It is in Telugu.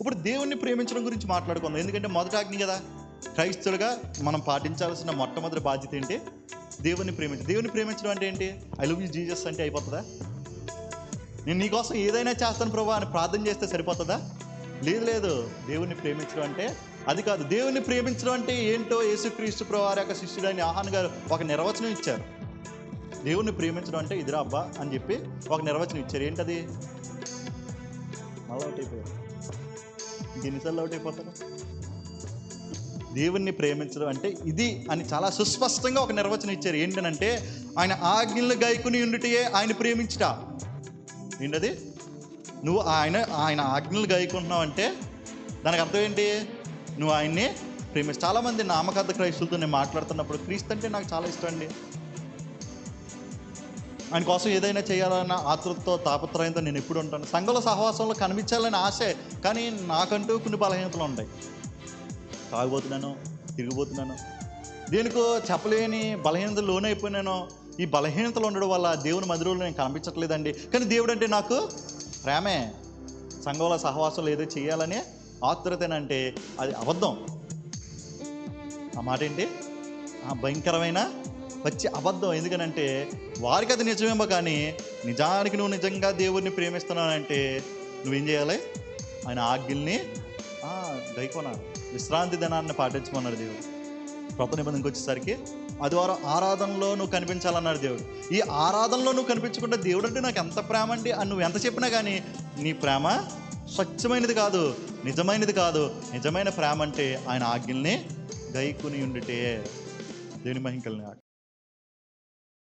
ఇప్పుడు దేవుణ్ణి ప్రేమించడం గురించి మాట్లాడుకుందాం. ఎందుకంటే మొదటి ఆజ్ఞ కదా? క్రైస్తవులుగా మనం పాటించాల్సిన మొట్టమొదటి బాధ్యత ఏంటి? దేవుణ్ణి ప్రేమించడం దేవుని ప్రేమించడం అంటే ఏంటి? ఐ లవ్ యూ జీజస్ అంటే అయిపోతుందా? నేను నీకోసం ఏదైనా చేస్తాను ప్రభు అని ప్రార్థన చేస్తే సరిపోతుందా? లేదు లేదు. దేవుణ్ణి ప్రేమించడం అంటే అది కాదు. దేవుణ్ణి ప్రేమించడం అంటే ఏంటో యేసుక్రీస్తు ప్రభు వారి యొక్క శిష్యుడైన ఆహాన్ గారు ఒక నిర్వచనం ఇచ్చారు. దేవుణ్ణి ప్రేమించడం అంటే ఇదిరా అబ్బా అని చెప్పి ఒక నిర్వచనం ఇచ్చారు. ఏంటది? మళ్ళీ అయిపోయారు ఎన్నిసార్లు అవుట్ అయిపోతారు? దేవుణ్ణి ప్రేమించడం అంటే ఇది అని చాలా సుస్పష్టంగా ఒక నిర్వచనం ఇచ్చారు. ఏంటనంటే ఆయన ఆజ్ఞలు గైకుని ఉండిటయే ఆయన ప్రేమించట. ఏంటది? నువ్వు ఆయన ఆయన ఆజ్ఞలు గైకుంటున్నావు అంటే దానికి అర్థం ఏంటి? నువ్వు ఆయన్ని ప్రేమించు. చాలామంది నామకథ క్రైస్తులతో నేను మాట్లాడుతున్నప్పుడు క్రీస్తు అంటే నాకు చాలా ఇష్టం అండి. ఆయన కోసం ఏదైనా చేయాలన్న ఆతృతతో తాపత్రయంతో నేను ఎప్పుడు ఉంటాను. సంఘంలో సహవాసంలో కనిపించాలని ఆశే కానీ నాకంటూ కొన్ని బలహీనతలు ఉంటాయి. తాగిపోతున్నాను తిరిగిపోతున్నాను. దేనికో చెప్పలేని బలహీనతలు లోనైపోయినాను. ఈ బలహీనతలు ఉండడం వల్ల దేవుని మధురంలో నేను కనిపించట్లేదండి. కానీ దేవుడు అంటే నాకు ప్రేమే. సంఘంలో సహవాసంలో ఏదో చేయాలని ఆతురతేనంటే అది అబద్ధం. ఆ మాట ఏంటి ఆ భయంకరమైన వచ్చి అబద్ధం. ఎందుకనంటే వారికి అది నిజమేమో కానీ నిజానికి నువ్వు నిజంగా దేవుడిని ప్రేమిస్తున్నానంటే నువ్వేం చేయాలి? ఆయన ఆజ్ఞల్ని ఆ, గైకొనాలి విశ్రాంతి దినాన్ని పాటించమన్నాడు దేవుడు. కొత్త నిబంధనకి వచ్చేసరికి ఆదివారం ఆరాధనలో నువ్వు కనిపించాలన్నాడు దేవుడు. ఈ ఆరాధనలో నువ్వు కనిపించకుండా దేవుడు అంటే నాకు ఎంత ప్రేమ అండి? అని నువ్వు ఎంత చెప్పినా కానీ నీ ప్రేమ స్వచ్ఛమైనది కాదు నిజమైనది కాదు. నిజమైన ప్రేమ అంటే ఆయన ఆజ్ఞల్ని గైకుని ఉండిటే దేవుని మహింకల్ని